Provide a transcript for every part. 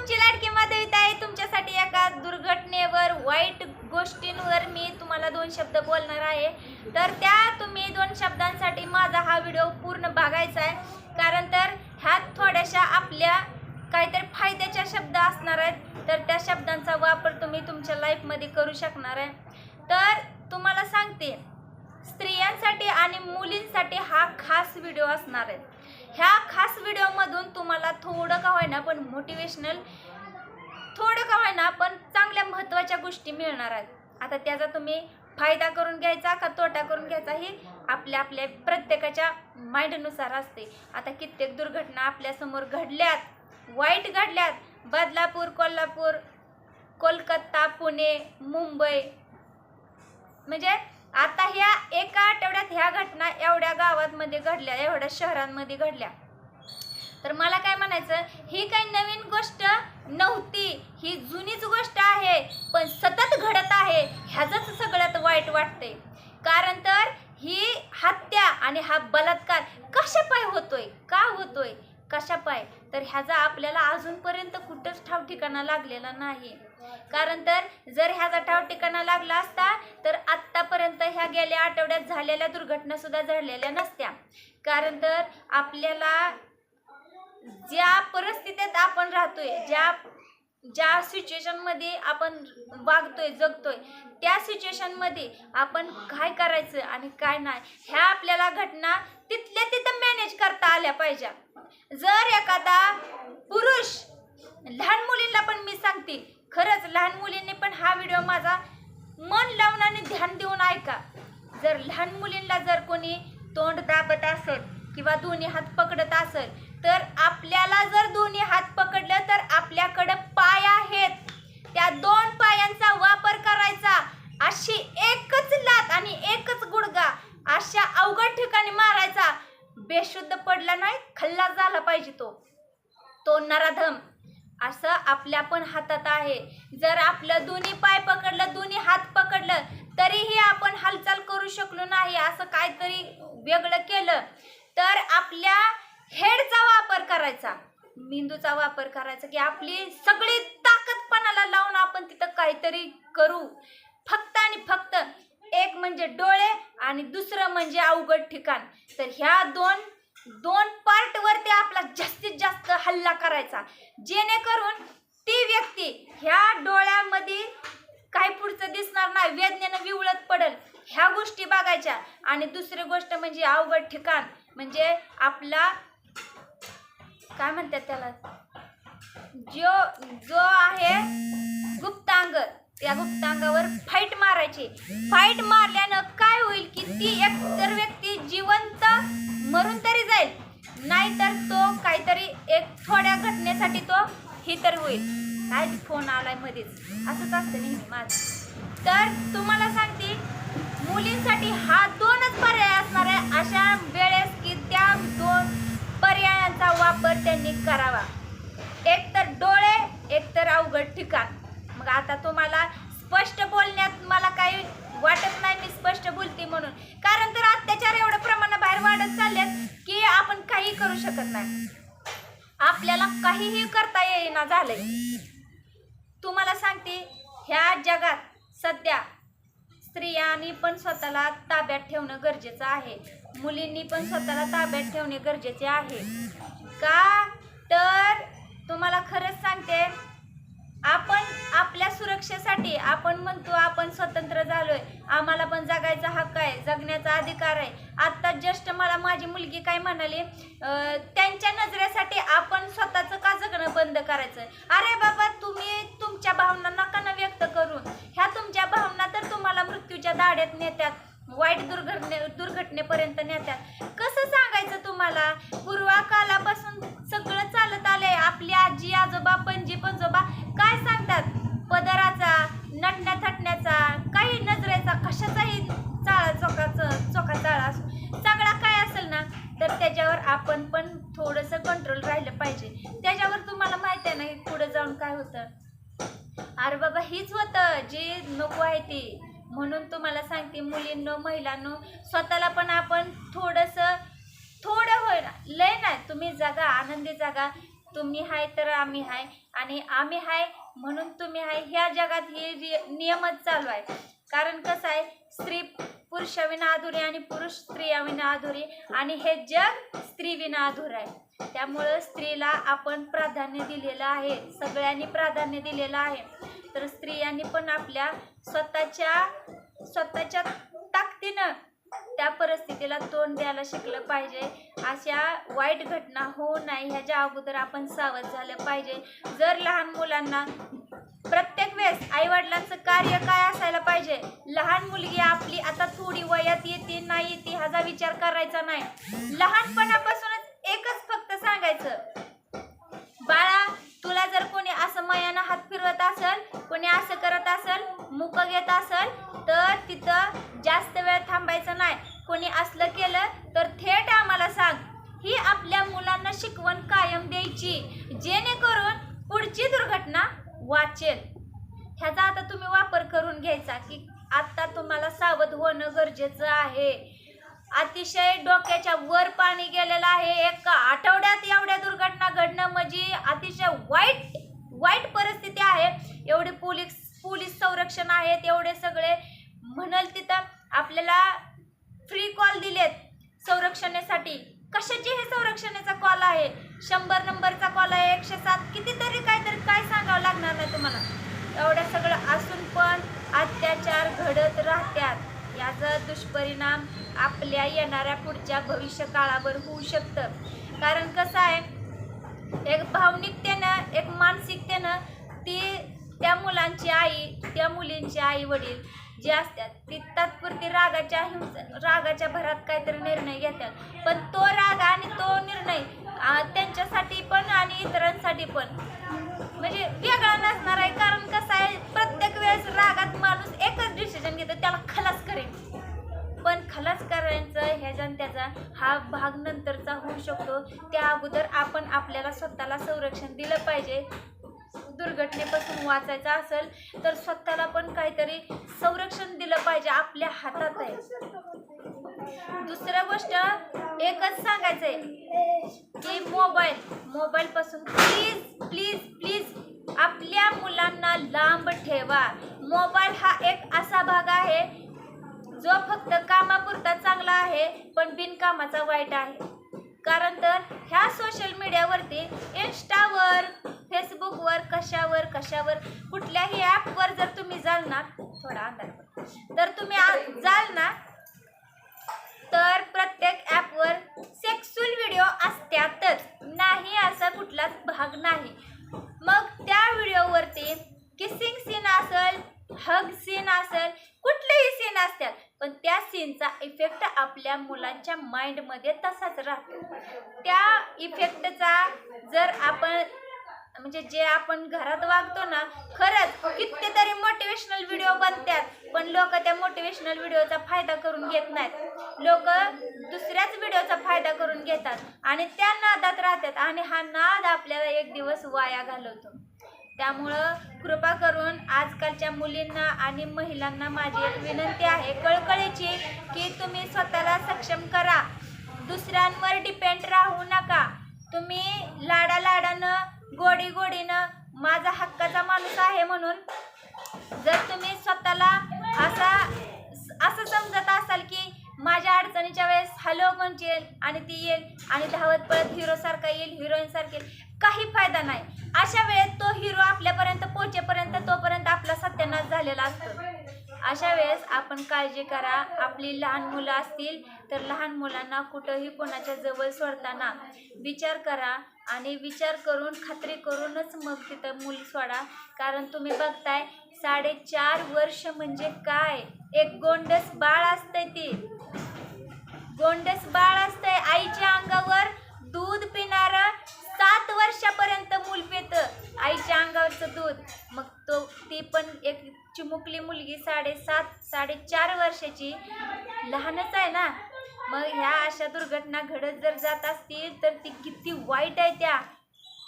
तुमची लाडकी माधविता आहे. तुमच्यासाठी एका दुर्घटनेवर वाईट गोष्टींवर मी तुम्हाला दोन शब्द बोलणार आहे. तर त्या तुम्ही दोन शब्दांसाठी माझा हा व्हिडिओ पूर्ण बघायचा आहे. कारण तर ह्यात थोड्याशा आपल्या काहीतरी फायद्याच्या शब्द असणार आहेत. तर त्या शब्दांचा वापर तुम्ही तुमच्या लाईफमध्ये करू शकणार आहे. तर तुम्हाला सांगते स्त्रियांसाठी आणि मुलींसाठी हा खास व्हिडिओ असणार आहे. ह्या खास व्हिडिओमधून तुम्हाला थोडं का होईना पण मोटिवेशनल थोडं का होईना पण चांगल्या महत्त्वाच्या गोष्टी मिळणार आहेत. आता त्याचा तुम्ही फायदा करून घ्यायचा का तोटा करून घ्यायचा हे आपल्या आपल्या प्रत्येकाच्या माइंडनुसार असते. आता कित्येक दुर्घटना आपल्यासमोर घडल्यात वाईट घडल्यात. बदलापूर कोल्हापूर कोलकाता पुणे मुंबई. म्हणजे आता ह्या एका आठवड्यात ह्या घटना एवढ्या गावांमध्ये घडल्या एवढ्या शहरांमध्ये घडल्या. तर मला काय म्हणायचं ही काही नवीन गोष्ट नव्हती. ही जुनीच गोष्ट आहे पण सतत घडत आहे. ह्याचंच सगळ्यात वाईट वाटते कारण तर ही हत्या आणि हा बलात्कार कशा पाय होतोय? का होतोय? कशा पाय? तर ह्याचा आपल्याला अजूनपर्यंत कुठंच ठाव ठिकाणा लागलेला नाही. कारण तर जर ह्याचा ठाव ठिकाणा लागला असता तर आत्तापर्यंत ह्या गेल्या आठवड्यात झालेल्या दुर्घटना सुद्धा नसत्या. कारण तर आपल्याला ज्या परिस्थितीत आपण राहतोय ज्या ज्या सिच्युएशनमध्ये आपण वागतोय जगतोय त्या सिच्युएशनमध्ये आपण काय करायचं आणि काय नाही ह्या आपल्याला घटना तिथल्या तिथं मॅनेज करता आल्या पाहिजे जर एखादा पुरुष लहान मुलींना पण मी सांगते खरंच लहान मुलींनी पण हा व्हिडिओ माझा मन लावून आणि ध्यान देऊन ऐका. जर लहान मुलींना जर कोणी तोंड दाबत असेल किंवा दोन्ही हात पकडत असेल तर आपल्याला जर दोन्ही हात पकडलं तर आपल्या पाय आहेत त्या दोन पायांचा वापर करायचा अशी एकच लात आणि एकच गुडगा अशा अवघड ठिकाणी मारायचा बेशुद्ध पडला नाही खल्ला झाला पाहिजे तो तो नराधम असं आपल्या पण हातात आहे. जर आपलं दोन्ही पाय पकडलं दोन्ही हात पकडलं तरीही आपण हालचाल करू शकलो नाही असं काहीतरी वेगळं केलं तर आपल्या हेडचा वापर करायचा मेंदूचा वापर करायचा की आपली सगळी ताकद पणाला लावून आपण तिथं काहीतरी करू. फक्त आणि फक्त एक म्हणजे डोळे आणि दुसरं म्हणजे अवघड ठिकाण. तर ह्या दोन दोन पार्टवरती आपला जास्तीत जास्त हल्ला करायचा. जेणेकरून ती व्यक्ती ह्या डोळ्यामध्ये काय पुढचं दिसणार नाही. वेदनेनं विवळत पडल. ह्या गोष्टी बघायच्या. आणि दुसरी गोष्ट म्हणजे अवघड ठिकाण म्हणजे आपला काय म्हणतात त्याला? जो जो आहे गुप्तांग. त्या गुप्तांगावर फाईट मारायची. फाईट मारल्यानं काय होईल की ती एक तर व्यक्ती जिवंत मरून तरी जाईल. नाहीतर तो काहीतरी एक थोड्या घटनेसाठी तो ही तर होईल. कायच फोन आलाय मध्येच असंच असतं नेहमी माझं. तर तुम्हाला सांगते मुलींसाठी हा दोनच पर्याय असणार आहे. अशा वेळेस की त्या दोन पर्यायांचा वापर त्यांनी करावा. एक तर डोळे एक तर अवघड ठिकाण. मग आता तुम्हाला स्पष्ट बोलण्यात मला काही वाटत नाही मी स्पष्ट बोलते म्हणून. कारण तर अत्याचार एवढ्या प्रमाणाबाहेर वाढत चाललेत की आपण काही करू शकत नाही. आपल्याला काहीही करता येईना झालंय. तुम्हाला सांगते ह्या जगात सध्या स्त्रियांनी पण स्वतःला ताब्यात ठेवणं गरजेचं आहे. मुलींनी पण स्वतःला ताब्यात ठेवणे गरजेचे आहे. का? तर तुम्हाला खरंच सांगते आपण आपल्या सुरक्षेसाठी आपण म्हणतो आपण स्वतंत्र झालोय. आम्हाला पण जगायचा हक्क आहे जगण्याचा अधिकार आहे. आता जस्ट मला माझी मुलगी काय म्हणाली अं, त्यांच्या नजरेसाठी आपण स्वतःचं का जगणं बंद करायचं? अरे बाबा तुम्ही तुमच्या भावना नका ना व्यक्त करून. ह्या तुमच्या भावना तर तुम्हाला मृत्यूच्या दाड्यात नेत्यात. वाईट दुर्घटने दुर्घटनेपर्यंत नेत्यात. कसं नको आहे ते. म्हणून तुम्हाला सांगते मुलींनो महिलांनो स्वतःला पण आपण थोडंसं थोडं होय ना लय नाही तुम्ही जागा आनंदी जागा तुम्ही हाय तर आम्ही हाय आणि आम्ही हाय म्हणून तुम्ही हाय ह्या जगात हे नियमच चालू आहे. कारण कसं आहे स्त्री पुरुषाविना अधुरी आणि पुरुष स्त्रियाविना अधुरी आणि हे जग स्त्रीविना अधुर आहे. त्यामुळं स्त्रीला आपण प्राधान्य दिलेलं आहे. सगळ्यांनी प्राधान्य दिलेलं आहे. तर स्त्रियांनी पण आपल्या स्वतःच्या स्वतःच्या ताकदीनं त्या परिस्थितीला तोंड द्यायला शिकलं पाहिजे. अशा वाईट घटना होऊ नये ह्याच्या अगोदर आपण सावध झालं पाहिजे. जर लहान मुलांना प्रत्येक वेळेस आईवडिलांचं कार्य काय असायला पाहिजे? लहान मुलगी आपली आता थोडी वयात येते नाही येते ह्याचा विचार करायचा नाही. लहानपणापासूनच एकच फक्त सांगायचं. बाळा तुला जर कोणी असं मयानं हात फिरवत असेल कोणी असं करत असेल मुक घेत असेल तर तिथं जास्त वेळ थांबायचं नाही. कोणी असलं केलं तर थेट आम्हाला सांग. ही आपल्या मुलांना शिकवण कायम द्यायची. जेणेकरून पुढची दुर्घटना वाचेल. ह्याचा आता तुम्ही वापर करून घ्यायचा की आत्ता तुम्हाला सावध होणं गरजेचं आहे. अतिशय डोक्याच्या वर पाणी गेलेलं आहे. एका आठवड्यात एवढ्या दुर्घटना घडणं म्हणजे अतिशय वाईट वाईट परिस्थिती आहे. एवढे पोलीस पोलीस संरक्षण आहेत एवढे सगळे. म्हणाल तिथं आपल्याला फ्री कॉल दिलेत संरक्षणासाठी. कशाची हे संरक्षणाचा कॉल आहे? शंभर नंबरचा कॉल आहे एकशे सात. कितीतरी काहीतरी काय सांगावं लागणार नाही तुम्हाला. एवढं सगळं असून पण अत्याचार घडत राहत्यात. याचा दुष्परिणाम आपल्या येणाऱ्या पुढच्या भविष्य काळावर होऊ शकतं. कारण कसं आहे एक भावनिकतेनं एक मानसिकतेनं ती त्या मुलांची आई त्या मुलींची आई वडील जे असतात ती तात्पुरती रागाच्या हिंस रागाच्या भरात काहीतरी निर्णय घेतात. पण तो राग आणि तो निर्णय त्यांच्यासाठी पण आणि इतरांसाठी पण म्हणजे वेगळा नसणार आहे. कारण कसं आहे प्रत्येक वेळेस रागात माणूस एकच डिसिजन घेतो त्याला खलास करेल पण खलास करायचं ह्याचा त्याचा हा भाग नंतरचा होऊ शकतो. त्या अगोदर आपण आपल्याला स्वतःला संरक्षण दिलं पाहिजे. दुर्घटनेपासून वाचायचं असेल तर स्वतःला पण काहीतरी संरक्षण दिलं पाहिजे आपल्या हातात आहे. दुसरं गोष्ट एकच सांगायचंय की मोबाईल मोबाईल पासून प्लीज प्लीज प्लीज आपल्या मुलांना लांब ठेवा. मोबाईल हा एक असा भाग आहे जो फक्त कामापुरता चांगला आहे पण बिनकामाचा वाईट आहे. कारण तर ह्या सोशल मीडियावरती इंस्टावर फेसबुकवर कशावर कशावर कुठल्याही ॲपवर जर तुम्ही जाल ना थोडा अंधार तर तुम्ही आ- जाल ना तर प्रत्येक ॲपवर सेक्सुअल व्हिडिओ असतातच. नाही असा कुठलाच भाग नाही. मग त्या व्हिडिओवरती किसिंग सीन असेल हग सीन असेल कुठलेही सीन असतात. पण त्या सीनचा इफेक्ट आपल्या मुलांच्या माइंडमध्ये तसाच राहतो. त्या इफेक्टचा जर आपण म्हणजे जे आपण घरात वागतो ना खरंच कितीतरी मोटिवेशनल व्हिडिओ बनतात पण लोक त्या मोटिवेशनल व्हिडिओचा फायदा करून घेत नाहीत. लोक दुसऱ्याच व्हिडिओचा फायदा करून घेतात आणि त्या नादात राहतात आणि हा नाद आपल्याला एक दिवस वाया घालवतो. त्यामुळं कृपा करून आजकालच्या मुलींना आणि महिलांना माझी एक विनंती आहे कळकळीची की तुम्ही स्वतःला सक्षम करा. दुसऱ्यांवर डिपेंड राहू नका. तुम्ही लाडा लाडानं गोडी गोडीनं माझा हक्काचा माणूस आहे म्हणून जर तुम्ही स्वतःला असा असं समजत असाल की माझ्या अडचणीच्या वेळेस हॅलो येईल आणि ती येईल आणि धावत पळत हिरो सारखा येईल हिरोईनसारखं येईल काही फायदा नाही. अशा वेळेस तो हिरो आपल्यापर्यंत पोहोचेपर्यंत तोपर्यंत आपला सत्यानाश झालेला असतो. अशा वेळेस आपण काळजी करा. आपली लहान मुलं असतील तर लहान मुलांना कुठंही कोणाच्या जवळ सोडताना विचार करा. आणि विचार करून खात्री करूनच मग तिथं मूल सोडा. कारण तुम्ही बघताय साडेचार वर्ष म्हणजे काय? एक गोंडस बाळ असतंय ती. गोंडस बाळ असतंय आईच्या अंगावर. दूध पिणार सात वर्षापर्यंत मूल पित. आईच्या अंगावरचं दूध. मग तो ती पण एक चिमुकली मुलगी साडेसात साडेचार वर्षाची. लहानच आहे ना? अशा दुर्घटना घडत जर जात असतील तर ती किती वाईट आहे त्या.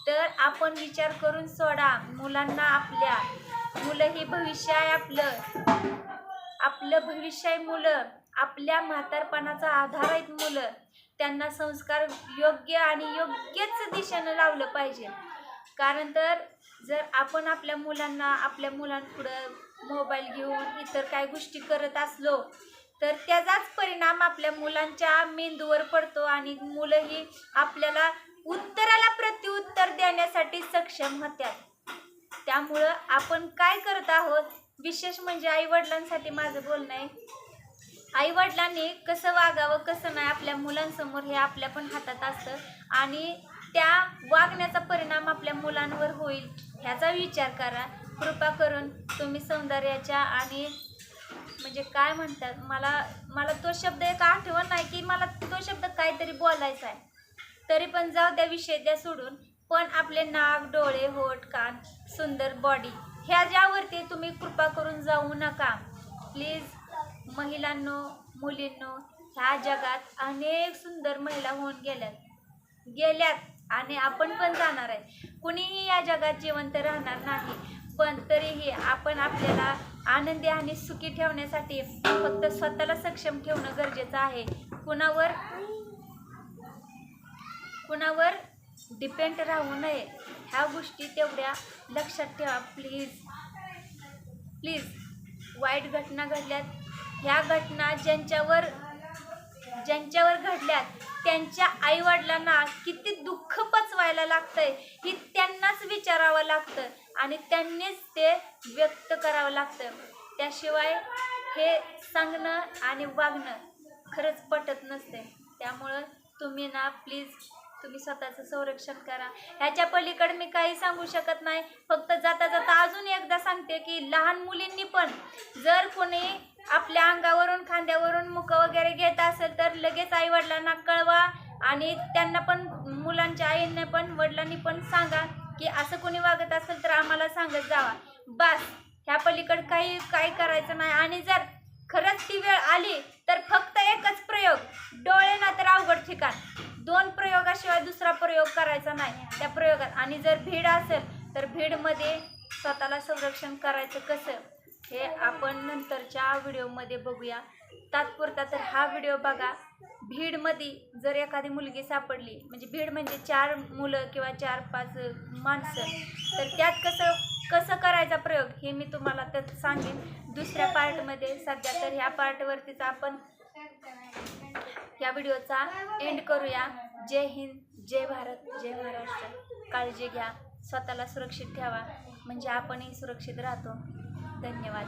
तर आपण विचार करून सोडा. मुलांना आपल्या मुलं हे भविष्य आहे आपलं. आपलं भविष्य आहे मुलं. आपल्या म्हातारपणाचा आधार आहेत मुलं. त्यांना संस्कार योग्य आणि योग्यच दिशेनं लावलं पाहिजे. कारण तर जर आपण आपल्या मुलांना आपल्या मुलांपुढं मोबाईल घेऊन इतर काही गोष्टी करत असलो तर त्याचाच परिणाम आपल्या मुलांच्या मेंदूवर पडतो आणि मुलं ही आपल्याला उत्तराला प्रत्युत्तर देण्यासाठी सक्षम होत्यात. त्यामुळं आपण काय करत आहोत? विशेष म्हणजे आई वडिलांसाठी माझं बोलणं आहे. आई वडिलांनी कसं वागावं कसं नाही आपल्या मुलांसमोर हे आपल्या पण हातात असतं. आणि त्या वागण्याचा परिणाम आपल्या मुलांवर होईल ह्याचा विचार करा. कृपा करून तुम्ही सौंदर्याच्या आणि म्हणजे काय म्हणतात? मला मला तो शब्द एक आठवण नाही की मला तो शब्द काहीतरी बोलायचा आहे. तरी पण जाऊ द्या विषय द्या सोडून. पण आपले नाक डोळे होठ कान सुंदर बॉडी ह्या ज्यावरती तुम्ही कृपा करून जाऊ नका. प्लीज महिलांनो मुलींनो ह्या जगात अनेक सुंदर महिला होऊन गेल्यात. गेल्यात आणि आपण पण जाणार आहे. कुणीही या जगात जिवंत राहणार नाही. पण तरीही आपण आपल्याला आनंदी आणि सुखी ठेवण्यासाठी फक्त स्वतःला सक्षम ठेवणं गरजेचं आहे. कुणावर कुणावर डिपेंड राहू नये ह्या गोष्टी तेवढ्या लक्षात ठेवा. प्लीज प्लीज वाईट घटना घडल्यात ह्या घटना ज्यांच्यावर ज्यांच्यावर घडल्यात त्यांच्या आईवडिलांना किती दुःख पचवायला लागतंय ही त्यांनाच विचारावं लागतं. आणि त्यांनीच ते व्यक्त करावं लागतं. त्याशिवाय हे सांगणं आणि वागणं खरंच पटत नसते. त्यामुळं तुम्ही ना प्लीज तुम्ही स्वतःचं संरक्षण करा. ह्याच्या पलीकडे मी काही सांगू शकत नाही. फक्त जाता जाता अजून एकदा सांगते की लहान मुलींनी पण जर कोणी आपल्या अंगावरून खांद्यावरून मुकं वगैरे घेत असेल तर लगेच आईवडिलांना कळवा आणि त्यांना पण मुलांच्या आईने पण वडिलांनी पण सांगा. की असं कोणी वागत असेल तर आम्हाला सांगत जावा. बस ह्या पलीकडे काही काही करायचं नाही. आणि जर खरंच ती वेळ आली तर फक्त एकच प्रयोग डोळे ना तर अवघड ठिकाण. दोन प्रयोगाशिवाय दुसरा प्रयोग करायचा नाही. त्या प्रयोगात आणि जर भीड असेल तर भीडमध्ये स्वतःला संरक्षण करायचं कसं? हे आपण नंतरच्या व्हिडिओमध्ये बघूया. तात्पुरता तर हा व्हिडिओ बघा. भीडमध्ये जर एखादी मुलगी सापडली म्हणजे भीड म्हणजे चार मुलं किंवा चार पाच माणसं तर त्यात कसं कसं करायचा प्रयोग हे मी तुम्हाला त्यात सांगेन. दुसऱ्या पार्टमध्ये सध्या तर ह्या पार्टवरतीच आपण या व्हिडिओचा एंड करूया. जय हिंद जय भारत जय महाराष्ट्र. काळजी घ्या स्वतःला सुरक्षित ठेवा म्हणजे आपणही सुरक्षित राहतो. धन्यवाद.